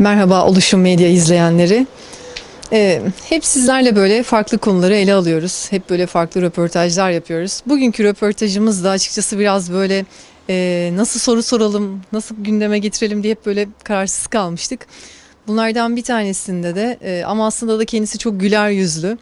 Merhaba Oluşum Medya izleyenleri. Ee, hep sizlerle böyle farklı konuları ele alıyoruz. Hep böyle farklı röportajlar yapıyoruz. Bugünkü röportajımız da açıkçası biraz böyle e, nasıl soru soralım, nasıl gündeme getirelim diye hep böyle kararsız kalmıştık. Bunlardan bir tanesinde de e, ama aslında da kendisi çok güler yüzlü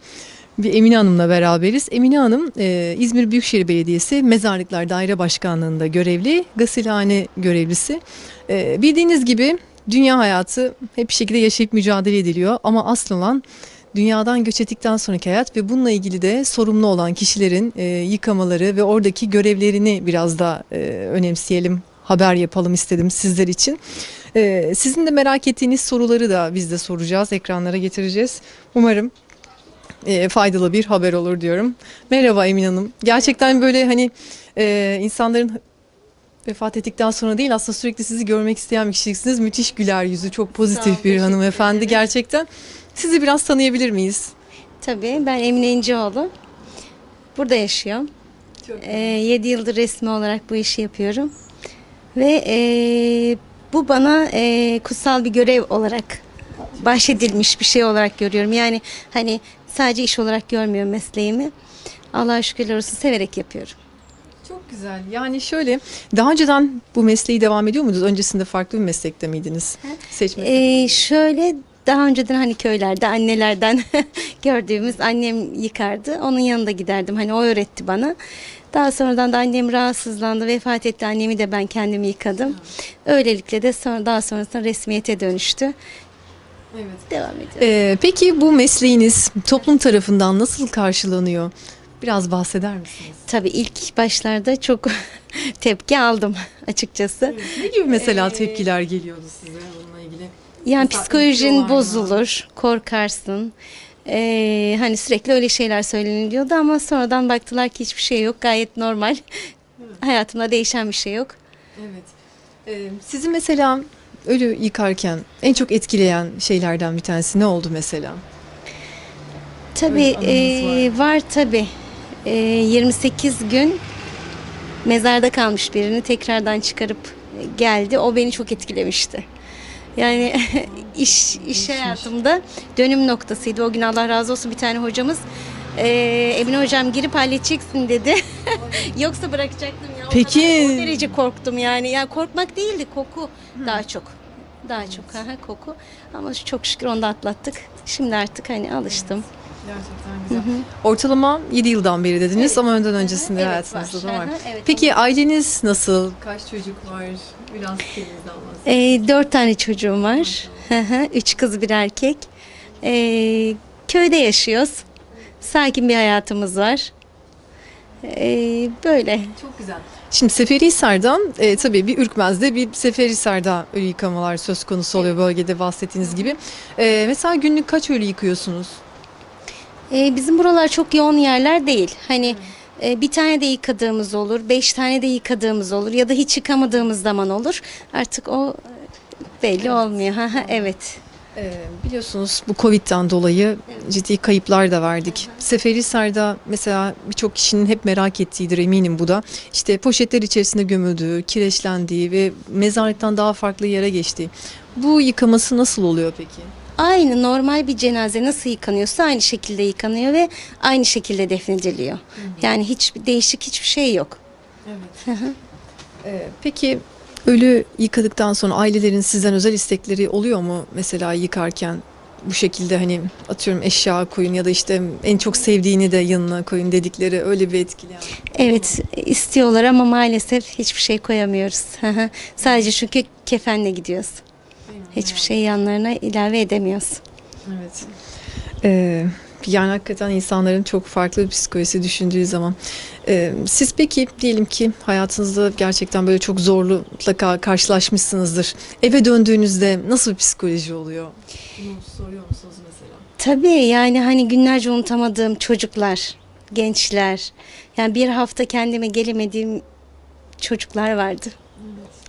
bir Emine Hanım'la beraberiz. Emine Hanım e, İzmir Büyükşehir Belediyesi Mezarlıklar Daire Başkanlığı'nda görevli, gasilhane görevlisi. E, bildiğiniz gibi dünya hayatı hep bir şekilde yaşayıp mücadele ediliyor ama asıl olan dünyadan göç ettikten sonraki hayat ve bununla ilgili de sorumlu olan kişilerin e, yıkamaları ve oradaki görevlerini biraz da e, önemseyelim, haber yapalım istedim sizler için. E, sizin de merak ettiğiniz soruları da biz de soracağız, ekranlara getireceğiz. Umarım e, faydalı bir haber olur diyorum. Merhaba Emin Hanım. Gerçekten böyle hani e, insanların vefat ettikten sonra değil aslında sürekli sizi görmek isteyen bir kişiliksiniz. Müthiş güler yüzü, çok pozitif bir hanımefendi gerçekten. Sizi biraz tanıyabilir miyiz? Tabii ben Emine İnceoğlu. Burada yaşıyorum. Ee, 7 yıldır resmi olarak bu işi yapıyorum. Ve ee, bu bana ee, kutsal bir görev olarak bahşedilmiş bir şey olarak görüyorum. Yani hani sadece iş olarak görmüyorum mesleğimi. Allah'a şükürler olsun severek yapıyorum. Çok güzel. Yani şöyle daha önceden bu mesleği devam ediyor muydunuz? Öncesinde farklı bir meslekte miydiniz? Seçme. Ee, şöyle daha önceden hani köylerde annelerden gördüğümüz annem yıkardı. Onun yanında giderdim. Hani o öğretti bana. Daha sonradan da annem rahatsızlandı, vefat etti. Annemi de ben kendim yıkadım. Öylelikle de sonra daha sonrasında resmiyete dönüştü. evet. Devam ediyor. Ee, peki bu mesleğiniz toplum tarafından nasıl karşılanıyor? Biraz bahseder misiniz? Tabii ilk başlarda çok tepki aldım açıkçası. Ne gibi mesela Ee, tepkiler geliyordu size bununla ilgili? Yani Mesela psikolojin itiyorlar mı? bozulur, korkarsın. Ee, hani sürekli öyle şeyler söyleniliyordu ama sonradan baktılar ki hiçbir şey yok. Gayet normal. Hayatımda değişen bir şey yok. Evet. Ee, sizi mesela ölü yıkarken en çok etkileyen şeylerden bir tanesi ne oldu mesela? Tabii Öyle anınız ee, var tabii. Ee, 28 gün mezarda kalmış birini tekrardan çıkarıp geldi. O beni çok etkilemişti. Yani iş iş hayatımda dönüm noktasıydı. O gün Allah razı olsun bir tane hocamız ee, Emine hocam girip halledeceksin dedi. Yoksa bırakacaktım ya. O Peki- kadar- O derece korktum yani. Yani korkmak değildi koku daha çok. Daha çok aha, koku. Ama çok şükür onu da atlattık. Şimdi artık hani alıştım. Gerçekten güzel. Ortalama 7 yıldan beri dediniz ama önden öncesinde Evet, hayatınızda da var. var. Aha, evet, Peki aileniz nasıl? Kaç çocuk var? Biraz kendinizden bahsedin. Ee, dört tane çocuğum var. Hı hı, Üç kız bir erkek. Ee, köyde yaşıyoruz. Sakin bir hayatımız var. Ee, böyle. Çok güzel. Şimdi Seferihisar'dan e, tabii bir Ürkmez'de bir Seferihisar'da ölü yıkamalar söz konusu oluyor bölgede bahsettiğiniz gibi. E, mesela günlük kaç ölü yıkıyorsunuz? Ee, bizim buralar çok yoğun yerler değil. Hani e, bir tane de yıkadığımız olur, beş tane de yıkadığımız olur ya da hiç yıkamadığımız zaman olur. Artık o e, belli olmuyor. Hı hı, evet. Ee, biliyorsunuz bu Covid'den dolayı ciddi kayıplar da verdik. Seferihisar'da mesela birçok kişinin hep merak ettiğidir eminim bu da. İşte poşetler içerisinde gömüldüğü, kireçlendiği ve mezarlıktan daha farklı yere geçtiği. Bu yıkaması nasıl oluyor peki? Aynı normal bir cenaze nasıl yıkanıyorsa aynı şekilde yıkanıyor ve aynı şekilde defnediliyor. Yani hiçbir değişik hiçbir şey yok. Evet. Ee, peki ölü yıkadıktan sonra ailelerin sizden özel istekleri oluyor mu? Mesela yıkarken bu şekilde hani atıyorum eşya koyun ya da işte en çok sevdiğini de yanına koyun dedikleri öyle bir etkileyen. Evet istiyorlar ama maalesef hiçbir şey koyamıyoruz. Sadece çünkü kefenle gidiyoruz. Hiçbir şey yanlarına ilave edemiyoruz. Evet. Ee, yani hakikaten insanların çok farklı bir psikolojisi düşündüğü zaman. Ee, siz peki diyelim ki hayatınızda gerçekten böyle çok zorlu mutlaka karşılaşmışsınızdır. Eve döndüğünüzde nasıl bir psikoloji oluyor? Bunu soruyor musunuz mesela? Tabii yani hani günlerce unutamadığım çocuklar, gençler. Yani bir hafta kendime gelemediğim çocuklar vardı.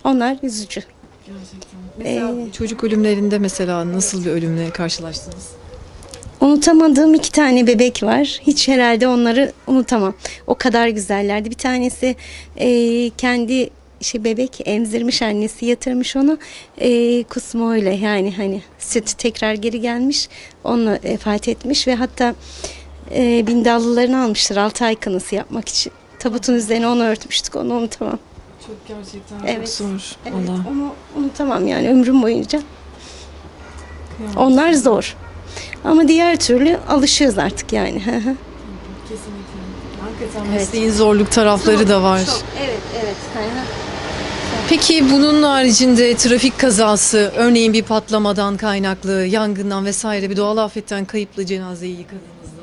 Onlar üzücü. Gerçekten. Mesela çocuk ölümlerinde mesela nasıl bir ölümle karşılaştınız? Unutamadığım iki tane bebek var. Hiç herhalde onları unutamam. O kadar güzellerdi. Bir tanesi e, kendi şey bebek emzirmiş annesi yatırmış onu e, kusmoyla yani hani süt tekrar geri gelmiş onunla vefat etmiş ve hatta e, bindallılarını almışlar 6 ay kınası yapmak için. Tabutun üzerine onu örtmüştük onu unutamam. Çok gerçekten Evet. çok zor. Evet, Allah. onu unutamam yani ömrüm boyunca. Onlar zor. Ama diğer türlü alışıyoruz artık yani. Kesinlikle. Hakikaten Evet. mesleğin zorluk tarafları da var. Evet, evet. Peki bunun haricinde trafik kazası, örneğin bir patlamadan kaynaklı, yangından vesaire bir doğal afetten kayıplı cenazeyi yıkadığınızda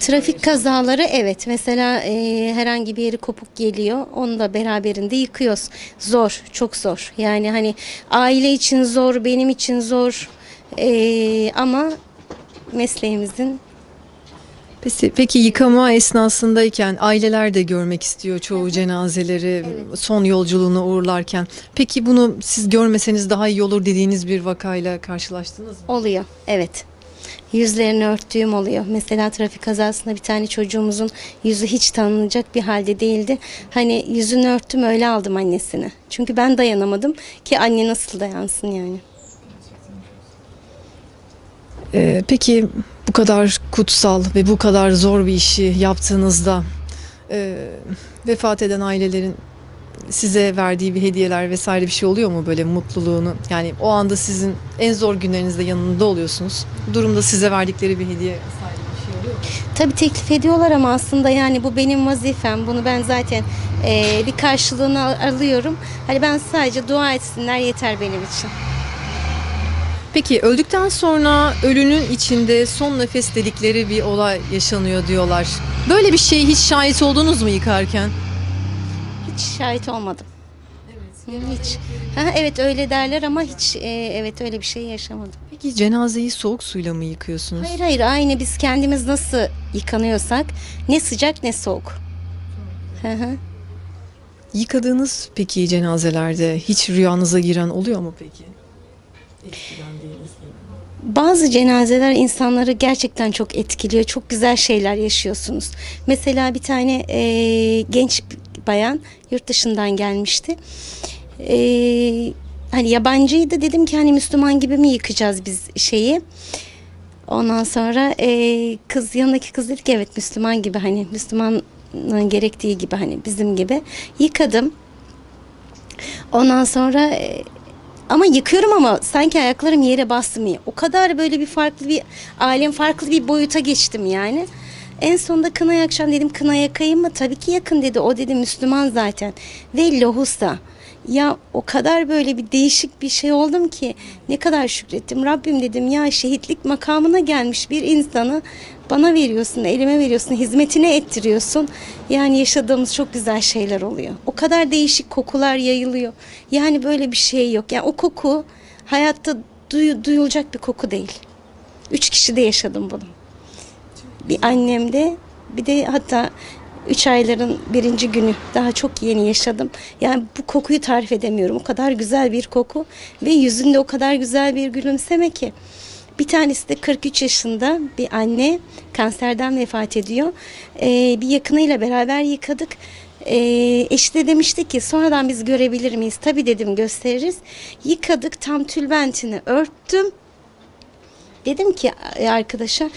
Trafik kazaları evet. Mesela e, herhangi bir yeri kopuk geliyor. Onu da beraberinde yıkıyoruz. Zor, çok zor. Yani hani aile için zor, benim için zor. E, ama mesleğimizin Peki, peki yıkama esnasındayken aileler de görmek istiyor çoğu cenazeleri son yolculuğuna uğurlarken. Peki bunu siz görmeseniz daha iyi olur dediğiniz bir vakayla karşılaştınız mı? oluyor. Evet. Yüzlerini örttüğüm oluyor. Mesela trafik kazasında bir tane çocuğumuzun yüzü hiç tanınacak bir halde değildi. Hani yüzünü örttüm öyle aldım annesini. Çünkü ben dayanamadım ki anne nasıl dayansın yani. Ee, peki bu kadar kutsal ve bu kadar zor bir işi yaptığınızda e, vefat eden ailelerin size verdiği bir hediyeler vesaire bir şey oluyor mu böyle mutluluğunu? Yani o anda sizin en zor günlerinizde yanında oluyorsunuz. Bu durumda size verdikleri bir hediye vesaire bir şey oluyor mu? Tabii teklif ediyorlar ama aslında yani bu benim vazifem. Bunu ben zaten eee, bir karşılığını al- alıyorum. Hani ben sadece dua etsinler yeter benim için. Peki öldükten sonra ölünün içinde son nefes dedikleri bir olay yaşanıyor diyorlar. Böyle bir şeye hiç şahit oldunuz mu yıkarken? Hiç şahit olmadım. Hiç. Ha, evet öyle derler ama hiç eee, evet öyle bir şey yaşamadım. Peki cenazeyi soğuk suyla mı yıkıyorsunuz? Hayır hayır aynı biz kendimiz nasıl yıkanıyorsak ne sıcak ne soğuk. Hı hı. Yıkadığınız peki cenazelerde hiç rüyanıza giren oluyor mu peki? Bazı cenazeler insanları gerçekten çok etkiliyor. Çok güzel şeyler yaşıyorsunuz. Mesela bir tane e, genç bayan yurt dışından gelmişti. E, hani yabancıydı dedim ki hani Müslüman gibi mi yıkacağız biz şeyi? Ondan sonra e, kız yanındaki kız dedi ki evet Müslüman gibi hani Müslümanın gerektiği gibi hani bizim gibi yıkadım. Ondan sonra e, ama yıkıyorum ama sanki ayaklarım yere basmıyor. O kadar böyle bir farklı bir alem farklı bir boyuta geçtim yani. En sonunda kına yakacağım dedim kına yakayım mı? Tabii ki yakın dedi. O dedi Müslüman zaten. Ve lohusa. Ya o kadar böyle bir değişik bir şey oldum ki ne kadar şükrettim. Rabbim dedim ya şehitlik makamına gelmiş bir insanı bana veriyorsun, elime veriyorsun, hizmetine ettiriyorsun. Yani yaşadığımız çok güzel şeyler oluyor. O kadar değişik kokular yayılıyor. Yani böyle bir şey yok. Yani o koku hayatta duyu- duyulacak bir koku değil. Üç kişi de yaşadım bunu. Bir annemde bir de hatta üç ayların birinci günü daha çok yeni yaşadım. Yani bu kokuyu tarif edemiyorum. O kadar güzel bir koku ve yüzünde o kadar güzel bir gülümseme ki. Bir tanesi de 43 yaşında bir anne kanserden vefat ediyor. Ee, bir yakınıyla beraber yıkadık. Ee, eşi de demişti ki sonradan biz görebilir miyiz? Tabii dedim gösteririz. Yıkadık tam tülbentini örttüm. Dedim ki arkadaşa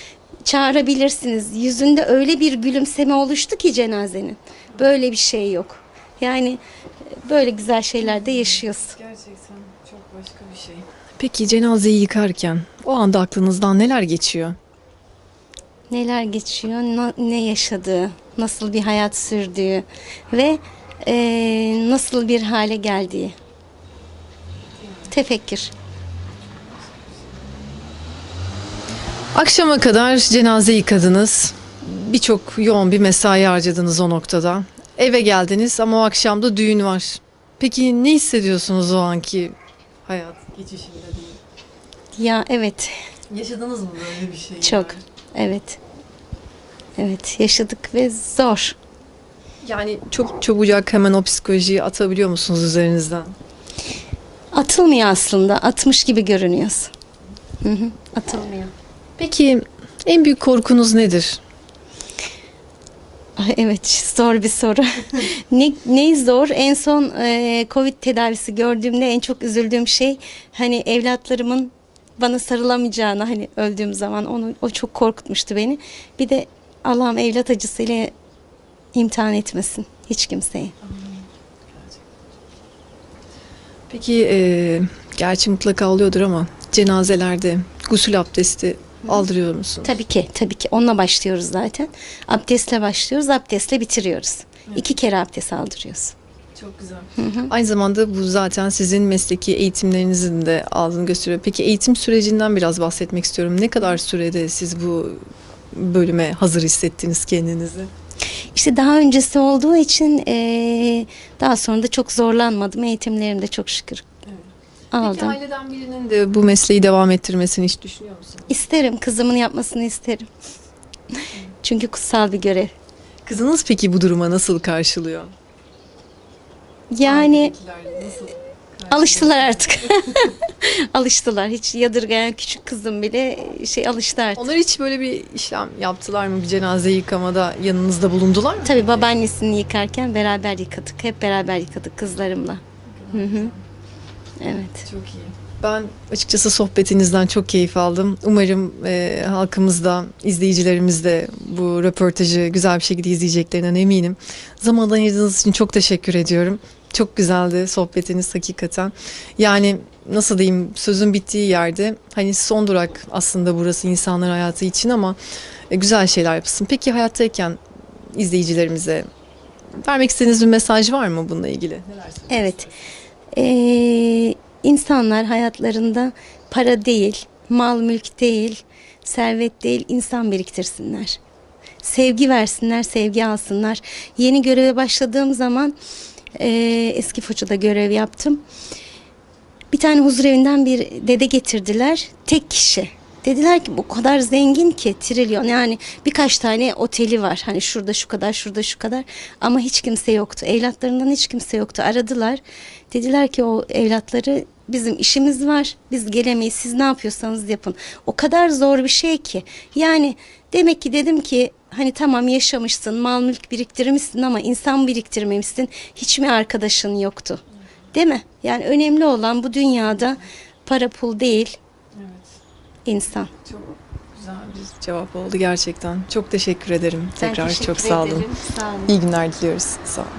çağırabilirsiniz. Yüzünde öyle bir gülümseme oluştu ki cenazenin. Böyle bir şey yok. Yani böyle güzel şeyler de yaşıyoruz. Gerçekten çok başka bir şey. Peki cenazeyi yıkarken o anda aklınızdan neler geçiyor? Neler geçiyor, ne yaşadığı, nasıl bir hayat sürdüğü ve e, nasıl bir hale geldiği. Tefekkür. Akşama kadar cenaze yıkadınız. Birçok yoğun bir mesai harcadınız o noktada. Eve geldiniz ama o akşam da düğün var. Peki ne hissediyorsunuz o anki hayat geçişinde? Ya evet, Yaşadınız mı böyle bir şey? çok. Evet. Evet, yaşadık ve zor. Yani çok çabucak hemen o psikolojiyi atabiliyor musunuz üzerinizden? Atılmıyor aslında, atmış gibi görünüyoruz. Hı hı, atılmıyor. Peki en büyük korkunuz nedir? Evet zor bir soru. ne, neyi zor? En son e, Covid tedavisi gördüğümde en çok üzüldüğüm şey hani evlatlarımın bana sarılamayacağını hani öldüğüm zaman onu o çok korkutmuştu beni. Bir de Allah'ım evlat acısıyla imtihan etmesin hiç kimseyi. Peki e, gerçi mutlaka oluyordur ama cenazelerde gusül abdesti aldırıyor musun? Tabii ki tabii ki onunla başlıyoruz zaten. Abdestle başlıyoruz abdestle bitiriyoruz. İki kere abdest aldırıyoruz. Çok güzel. Aynı zamanda bu zaten sizin mesleki eğitimlerinizin de aldığını gösteriyor. Peki eğitim sürecinden biraz bahsetmek istiyorum. Ne kadar sürede siz bu bölüme hazır hissettiniz kendinizi? İşte daha öncesi olduğu için eee, daha sonra da çok zorlanmadım. Eğitimlerimde çok şükür Peki aldım. aileden birinin de bu mesleği devam ettirmesini hiç düşünüyor musun? İsterim kızımın yapmasını isterim. Çünkü kutsal bir görev. Kızınız peki bu duruma nasıl karşılıyor? Yani nasıl alıştılar artık. alıştılar. Hiç yadırgayan küçük kızım bile şey alıştı artık. Onlar hiç böyle bir işlem yaptılar mı? Bir cenaze yıkamada yanınızda bulundular mı? Tabii babaannesini yıkarken beraber yıkadık. Hep beraber yıkadık kızlarımla. Hı hı. Evet. Çok iyi. Ben açıkçası sohbetinizden çok keyif aldım. Umarım e, halkımız da, izleyicilerimiz de bu röportajı güzel bir şekilde izleyeceklerinden eminim. Zaman ayırdığınız için çok teşekkür ediyorum. Çok güzeldi sohbetiniz hakikaten. Yani nasıl diyeyim sözün bittiği yerde hani son durak aslında burası insanlar hayatı için ama e, güzel şeyler yapsın. Peki hayattayken izleyicilerimize vermek istediğiniz bir mesaj var mı bununla ilgili? Neler Evet. Ee, insanlar hayatlarında para değil, mal mülk değil, servet değil, insan biriktirsinler. Sevgi versinler, sevgi alsınlar. Yeni göreve başladığım zaman ee, eski Foça'da görev yaptım. Bir tane huzur evinden bir dede getirdiler. Tek kişi. Dediler ki bu kadar zengin ki trilyon yani birkaç tane oteli var. Hani şurada şu kadar şurada şu kadar ama hiç kimse yoktu. Evlatlarından hiç kimse yoktu. Aradılar. Dediler ki o evlatları bizim işimiz var. Biz gelemeyiz. Siz ne yapıyorsanız yapın. O kadar zor bir şey ki. Yani demek ki dedim ki hani tamam yaşamışsın, mal mülk biriktirmişsin ama insan biriktirmemişsin. Hiç mi arkadaşın yoktu? Değil mi? Yani önemli olan bu dünyada para pul değil, insan. Çok güzel bir cevap oldu gerçekten. Çok teşekkür ederim. Ben Tekrar teşekkür çok sağ olun. ederim. Sağ olun. İyi günler diliyoruz. Sağ olun.